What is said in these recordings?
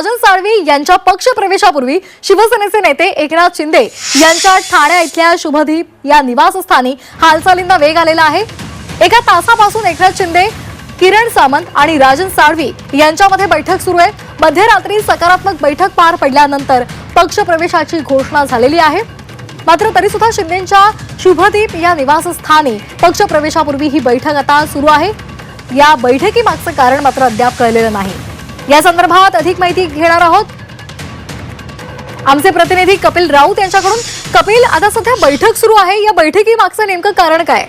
राजन साळवी यांच्या पक्ष प्रवेशापूर्वी शिवसेनेचे नेते एकनाथ शिंदे यांच्या ठाण्या इथल्या शुभदीप या निवासस्थानी हालचालींना वेग आलेला आहे. एका तासापासून एकनाथ शिंदे किरण सामंत आणि राजन साळवी यांच्यामध्ये बैठक सुरू आहे. मध्यरात्री सकारात्मक बैठक पार पडल्यानंतर पक्ष प्रवेशाची घोषणा झालेली आहे. मात्र तरी सुद्धा शिंदेच्या शुभदीप या निवासस्थानी पक्ष प्रवेशापूर्वी ही बैठक आता सुरू आहे. या बैठकीमागचं कारण मात्र अद्याप कळलेलं नाही. या संदर्भात अधिक माहिती घेणार आहोत. आमचे प्रतिनिधी कपिल राऊत यांच्याकडून. कपिल आता सध्या बैठक सुरू आहे. या बैठकीमागचं नेमकं कारण काय?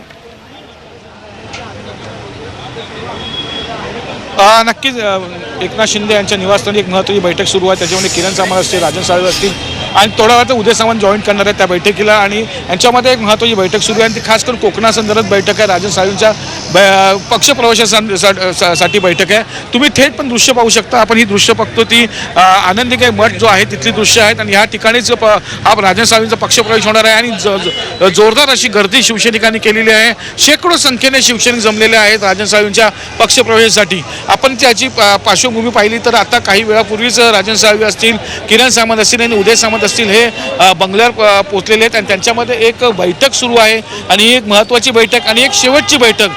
नक्कीच एकनाथ शिंदे यांच्या निवासस्थानी एक महत्त्वाची बैठक सुरू आहे. त्याच्यामध्ये किरण सामंत असतील राजन साळवे असतील आणि थोड्या वेळात उदय सावंत जॉईन करणार आहेत त्या बैठकीला. आणि यांच्यामध्ये एक महत्त्वाची बैठक सुरू आहे. आणि ती खास करून कोकणासंदर्भात बैठक आहे. राजन साळवींच्या बै- पक्षप्रवेशासाठी बैठक आहे. तुम्ही थेट पण दृश्य पाहू शकता. आपण ही दृश्य बघतो ती आनंदिकाय आनंदिके मठ जो आहे तिथली दृश्य आहेत. आणि ह्या ठिकाणीच प- हा राजन साळवींचा पक्षप्रवेश होणार आहे. आणि जोरदार अशी गर्दी शिवसैनिकांनी केलेली आहे. शेकडो संख्येने शिवसैनिक जमलेले आहेत राजन साळवींच्या पक्षप्रवेशासाठी आपण त्याची पा- पार्श्वभूमी पाहिली तर आता काही वेळापूर्वीच राजन साळवी असतील किरण सामंत असतील आणि उदय सामंत असतील हे बंगल्यावर पोचलेले आहेत. आणि त्यांच्यामध्ये एक बैठक सुरू आहे. आणि ही एक महत्त्वाची बैठक आणि एक शेवटची बैठक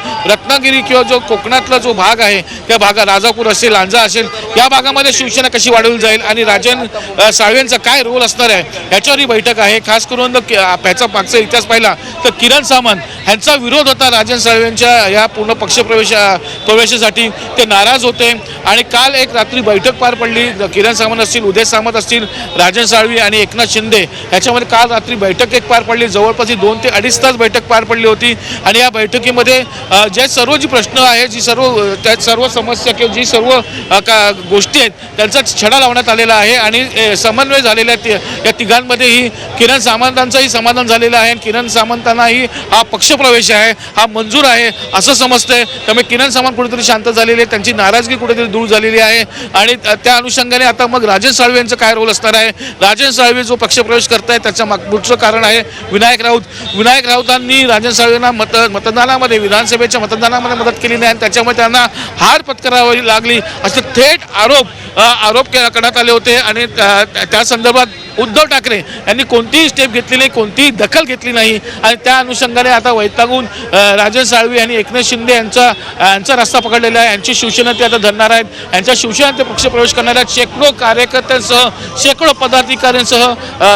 रत्नागिरी किंवा जो कोकणातला जो भाग आहे त्या भागात राजापूर असेल लांजा असेल या भागामध्ये शिवसेना कशी वाढवली जाईल आणि राजन साळवेंचा काय रोल असणार आहे याच्यावर ही बैठक आहे. खास करून ह्याचा मागचा इतिहास पाहिला तर किरण सामंत ह्यांचा विरोध होता राजन साळवेंच्या या पूर्ण पक्षप्रवेश प्रवेशासाठी. ते नाराज होते आणि काल एक रात्री बैठक पार पडली. किरण सामंत असतील उदय सामंत असतील राजन साळवी आणि एकनाथ शिंदे ह्याच्यामध्ये काल रात्री बैठक एक पार पडली. जवळपास ही दोन ते अडीच तास बैठक पार पडली होती. आणि या बैठकीमध्ये अ, जे सर्व जी प्रश्न आहे जी सर्व त्या सर्व समस्या किंवा जी सर्व का गोष्टी आहेत त्यांचा छडा लावण्यात आलेला आहे आणि समन्वय झालेला आहे ति- या तिघांमध्येही किरण सामंतांचंही समाधान झालेलं आहे आणि किरण सामंतांनाही हा पक्षप्रवेश आहे हा मंजूर आहे असं समजतंय. त्यामुळे किरण सामंत कुठेतरी शांत झालेले आहे त्यांची नाराजगी कुठेतरी दूर झालेली आहे आणि त्या- अनुषंगाने आता मग राजन साळवे यांचं काय रोल असणार आहे? राजन साळवे जो पक्षप्रवेश करताय त्याच्या मागपुढचं कारण आहे विनायक राऊत. विनायक राऊतांनी राजन साळवेंना मत मतदानामध्ये विधानसभेच्या मतदानामध्ये मदत केली नाही आणि त्याच्यामुळे त्यांना हार पत्करावी लागली असे थेट आरोप आरोप करण्यात आले होते आणि त्या संदर्भात उद्धव ठाकरे यांनी कोणतीही स्टेप घेतली नाही कोणतीही दखल घेतली नाही आणि त्या अनुषंगाने आता वैतागून राजन साळवी आणि एकनाथ शिंदे यांचा यांचा रस्ता पकडलेला आहे. यांची शिवसेना ते आता धरणार आहेत. यांच्या शिवसेना ते पक्षप्रवेश करणार आहेत शेकडो कार्यकर्त्यांसह शेकडो पदाधिकाऱ्यांसह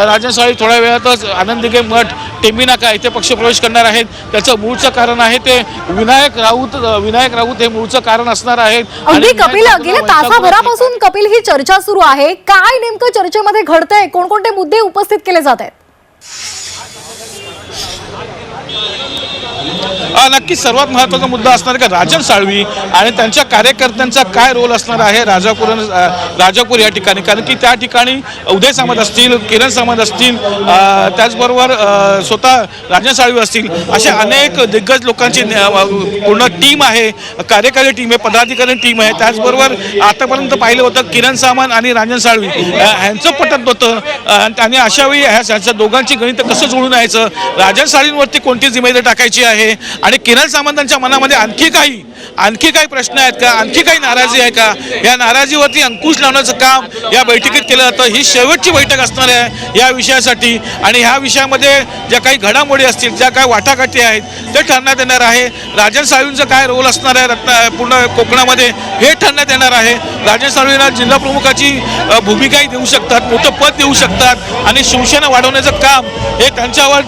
राजन साळवी थोड्या वेळातच आनंदीगे मठ टेंबिनाका इथे पक्षप्रवेश करणार आहेत. त्याचं मूळचं कारण आहे ते विनायक राऊत विनायक राऊत हे मूळचं कारण असणार आहे आणि अगदी कपिल गेल्या तासाभरापासून कपिल ही चर्चा सुरू आहे. काय नेमकं चर्चेमध्ये घडतंय? कोणकोणते मुद्दे उपस्थित केले जात आहेत? नक्कीच सर्वात महत्त्वाचा मुद्दा असणार का? राजन साळवी आणि त्यांच्या कार्यकर्त्यांचा काय रोल असणार आहे राजापूर राजापूर या ठिकाणी? कारण की त्या ठिकाणी उदय सामंत असतील किरण सामंत असतील त्याचबरोबर स्वतः राजन साळवी असतील. अशा अनेक दिग्गज लोकांची पूर्ण टीम आहे कार्यकारी टीम आहे पदाधिकारी टीम आहे. त्याचबरोबर आतापर्यंत पाहिलं होतं किरण सामंत आणि राजन साळवी. ह्यांचं पटत होतं आणि अशावेळी ह्या दोघांची गणित कसं जुळून यायचं? राजन साळवींवरती कोणती जिम्मेदारी टाकायची? आहे. आणि किरण सामंतांच्या मनामध्ये आणखी काही आणखी काही प्रश्न आहेत का? आणखी काही नाराजी आहे का? या नाराजीवरती अंकुश लावण्याचं काम या बैठकीत केलं जातं. ही शेवटची बैठक असणार आहे या विषयासाठी. आणि ह्या विषयामध्ये ज्या काही घडामोडी असतील ज्या काही वाटाघाटी आहेत ते ठरण्यात येणार आहे. राजन साळवींचं काय रोल असणार आहे? रत्ना पूर्ण कोकणामध्ये हे ठरण्यात येणार आहे. राजन साळवींना जिल्हा प्रमुखाची भूमिकाही देऊ शकतात मोठं पद देऊ शकतात. आणि शिवसेना वाढवण्याचं काम हे त्यांच्यावर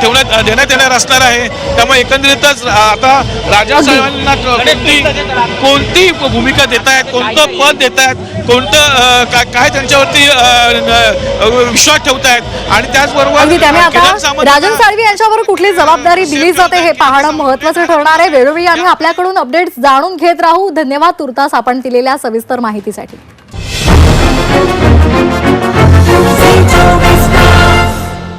ठेवण्यात देण्यात येणार असणार आहे. त्यामुळे एकंदरीतच आता राजा साहेबांना कोणती कोणती भूमिका देत आहेत कोणतं पद देत आहेत कोणतं काय त्यांच्यावरती विश्वास ठेवत आहेत आणि त्याचबरोबर राजन साळवी यांच्यावर कुठली जबाबदारी दिली जाते हे पाहणं महत्वाचं ठरणार आहे. वेळोवेळी आम्ही आपल्याकडून अपडेट्स जाणून घेत राहू. धन्यवाद तुर्तास आपण दिलेल्या सविस्तर माहितीसाठी.